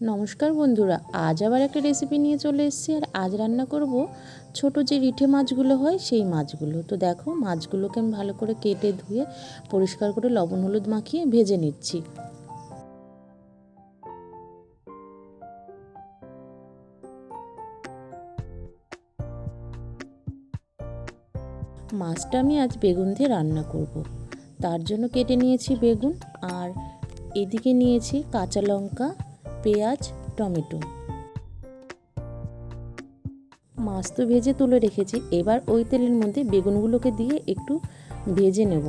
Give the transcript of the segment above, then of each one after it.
নমস্কার বন্ধুরা, আজ আবার একটা রেসিপি নিয়ে চলে এসেছি আর আজ রান্না করব ছোট যে রিঠে মাছগুলো হয় সেই মাছগুলো তো দেখো, মাছগুলোকে আমি ভালো করে কেটে ধুয়ে পরিষ্কার করে লবণ হলুদ মাখিয়ে ভেজে নিচ্ছি মাছটা আমি আজ বেগুন দিয়ে রান্না করব। তার জন্য কেটে নিয়েছি বেগুন আর এদিকে নিয়েছি কাঁচা লঙ্কা পেঁয়াজ, টমেটো। মাছ তো ভেজে তুলে রেখেছি, এবার ওই তেলের মধ্যে বেগুনগুলোকে দিয়ে একটু ভেজে নেব।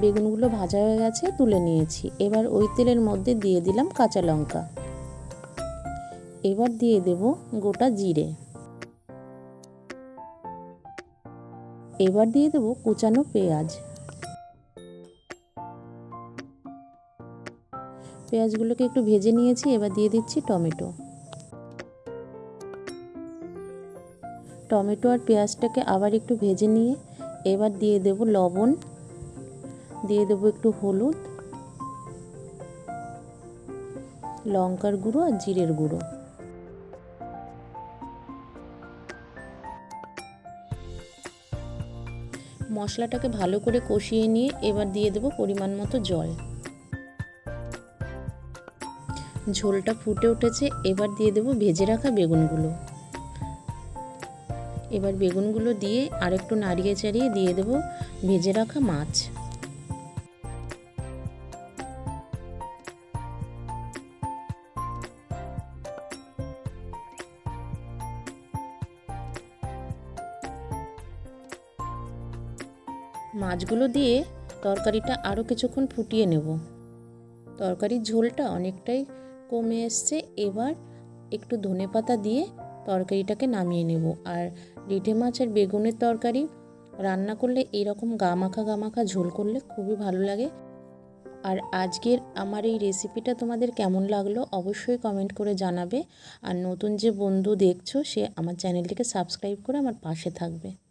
বেগুনগুলো ভাজা হয়ে গেছে, তুলে নিয়েছি। এবার ওই তেলের মধ্যে দিয়ে দিলাম কাঁচা লঙ্কা। এবার দিয়ে দেব গোটা জিরে। এবার দিয়ে দেবো কুচানো পেঁয়াজ। পেঁয়াজগুলোকে একটু ভেজে নিয়েছি, এবার দিয়ে দিচ্ছি টমেটো। টমেটো আর পেঁয়াজটাকে আবার একটু ভেজে নিয়ে এবার দিয়ে দেব লবণ। দিয়ে দেবো একটু হলুদ, লঙ্কার গুঁড়ো আর জিরের গুঁড়ো। মশলাটাকে ভালো করে কষিয়ে নিয়ে এবার দিয়ে দেবো পরিমাণ মতো জল। ঝোলটা ফুটে উঠেছে, এবার দিয়ে দেবো ভেজে রাখা বেগুনগুলো। এবার বেগুনগুলো দিয়ে আরেকটু নাড়িয়ে চাড়িয়ে দিয়ে দেবো ভেজে রাখা মাছ। মাছগুলো দিয়ে তরকারিটা আরও কিছুক্ষণ ফুটিয়ে নেব। তরকারির ঝোলটা অনেকটাই কমে এসছে। এবার একটু ধনে পাতা দিয়ে তরকারিটাকে নামিয়ে নেব। আর রিঠে মাছ আর বেগুনের তরকারি রান্না করলে এরকম গামাখা গামাখা ঝোল করলে খুবই ভালো লাগে। আর আজকের আমার এই রেসিপিটা তোমাদের কেমন লাগল অবশ্যই কমেন্ট করে জানাবে। আর নতুন যে বন্ধু দেখছ সে আমার চ্যানেলটিকে সাবস্ক্রাইব করে আমার পাশে থাকবে।